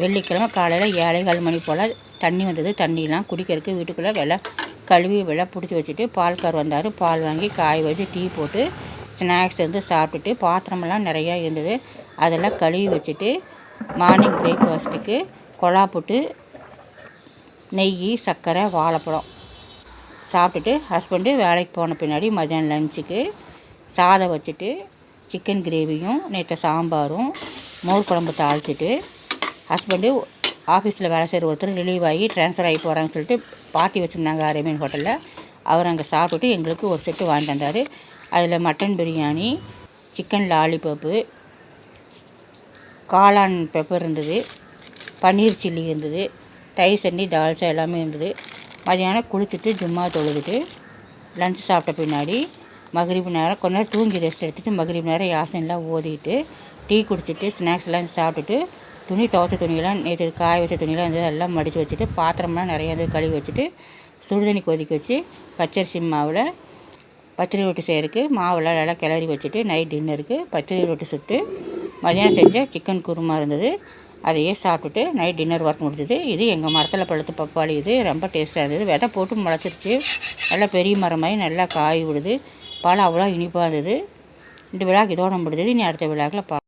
வெள்ளிக்கிழமை காலையில் ஏழைகள் மணி போல் தண்ணி வந்தது. தண்ணியெலாம் குடிக்கிறதுக்கு வீட்டுக்குள்ளே எல்லாம் கழுவி எல்லாம் பிடிச்சி வச்சுட்டு பால்கார் வந்தார். பால் வாங்கி காய வச்சு டீ போட்டு ஸ்நாக்ஸ் வந்து சாப்பிட்டுட்டு பாத்திரமெல்லாம் நிறையா இருந்தது. அதெல்லாம் கழுவி வச்சுட்டு மார்னிங் பிரேக்ஃபாஸ்ட்டுக்கு கொழா போட்டு நெய் சர்க்கரை வாழைப்பழம் சாப்பிட்டுட்டு ஹஸ்பண்டு வேலைக்கு போன பின்னாடி மதியானம் லஞ்சுக்கு சாதம் வச்சுட்டு சிக்கன் கிரேவியும் நேற்று சாம்பாரும் மோர் குழம்பு தாளிச்சிட்டு ஹஸ்பண்டு ஆஃபீஸில் வேலை செய்கிற ஒருத்தர் ரிலீவ் ஆகி ட்ரான்ஸ்ஃபர் ஆகி போகிறாங்கன்னு சொல்லிட்டு பார்ட்டி வச்சுருந்தாங்க அரேமியன் ஹோட்டலில் அவர் அங்கே சாப்பிட்டுட்டு எங்களுக்கு ஒரு செட்டு வாங்கிட்டு வந்தார் அதில் மட்டன் பிரியாணி சிக்கன் லாலிபப்பு காளான் பெப்பர் இருந்தது பன்னீர் சில்லி இருந்தது தயிர் சட்னி தால்சா எல்லாமே இருந்தது. மதியானம் குளிச்சுட்டு ஜும்மா தொழுதுட்டு லஞ்ச் சாப்பிட்ட பின்னாடி மகிரிப்பு நேரம் கொஞ்ச நேரம் தூங்கி ரெஸ்ட் எடுத்துகிட்டு மகிரிப்பு நேரம் யாசனெலாம் ஓதிட்டு டீ குடிச்சிட்டு ஸ்நாக்ஸ்லாம் சாப்பிட்டுட்டு துணி துவைச்ச துணியெல்லாம் நேற்று காய வச்ச துணியெல்லாம் இருந்தது எல்லாம் மடித்து வச்சுட்டு பாத்திரம்லாம் நிறைய வந்து கழுவி வச்சுட்டு சுடுதண்ணி கொதிக்க வச்சு பச்சரிசி மாவில் பச்சரி ரொட்டி செய்கிறதுக்கு மாவெல்லாம் நல்லா கிளறி வச்சுட்டு நைட் டின்னருக்கு பச்சரி ரொட்டி சுட்டு மதியானம் செஞ்ச சிக்கன் குருமா இருந்தது. அதையே சாப்பிட்டுட்டு நைட் டின்னர் ஒர்க் முடிஞ்சது. இது எங்கள் மரத்தில் பழுத்து பப்பாளி. இது ரொம்ப டேஸ்ட்டாக இருந்தது. விதை போட்டு முளைச்சிருச்சு. நல்லா பெரிய மரமாகி நல்லா காய் விடுது பழம் அவ்வளோ இனிப்பாக இருந்தது. இந்த விழாக்கு இதோட முடிஞ்சது. இனி அடுத்த விழாக்கில் பா